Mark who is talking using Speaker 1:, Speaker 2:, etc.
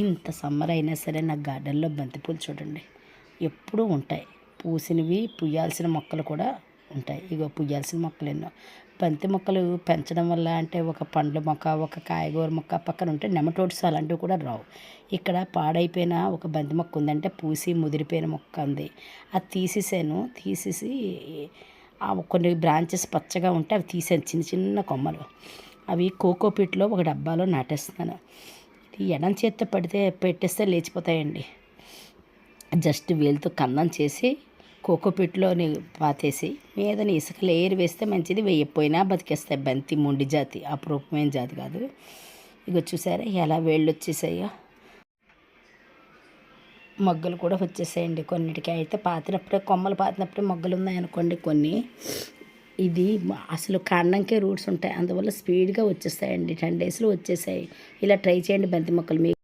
Speaker 1: ఇంత సమ్మర్ అయినా సరే నా గార్డెన్లో బంతిపూలు చూడండి. ఎప్పుడూ ఉంటాయి. పూసినవి పుయ్యాల్సిన మొక్కలు కూడా ఉంటాయి. ఇగో పుయ్యాల్సిన మొక్కలు ఎన్నో. బంతి మొక్కలు పెంచడం వల్ల అంటే ఒక పండ్ల మొక్క ఒక కాయగూర మొక్క పక్కన ఉంటే నెమటోడ్స్ అలాంటివి కూడా రావు. ఇక్కడ పాడైపోయిన ఒక బంతి మొక్క ఉందంటే పూసి ముదిరిపోయిన మొక్క ఉంది. అది తీసేసాను. తీసేసి కొన్ని బ్రాంచెస్ పచ్చగా ఉంటే అవి తీసాను. చిన్న చిన్న కొమ్మలు. అవి కోకోపీట్లో ఒక డబ్బాలో నాటేస్తున్నాను. ఎడం చేత్తో పడితే పెట్టేస్తే లేచిపోతాయండి. జస్ట్ వేలుతో కన్నం చేసి కోకోపిట్లోని పాతేసి మీద ఇసుక లేయర్ వేస్తే మంచిది. వేయపోయినా బతికేస్తాయి బంతి మొండి జాతి. అపురూపమైన జాతి కాదు. ఇక చూసారా ఎలా వేళ్ళు వచ్చేసాయో మొగ్గలు కూడా వచ్చేసాయండి కొన్నిటికి. అయితే పాతినప్పుడే కొమ్మలు పాతినప్పుడే మొగ్గలు ఉన్నాయనుకోండి కొన్ని. ఇది అసలు కాండంకే రూట్స్ ఉంటాయి. అందువల్ల స్పీడ్గా వచ్చేస్తాయండి. టెన్ డేస్లో వచ్చేసాయి. ఇలా ట్రై చేయండి బంతి మొక్కలు. మీకు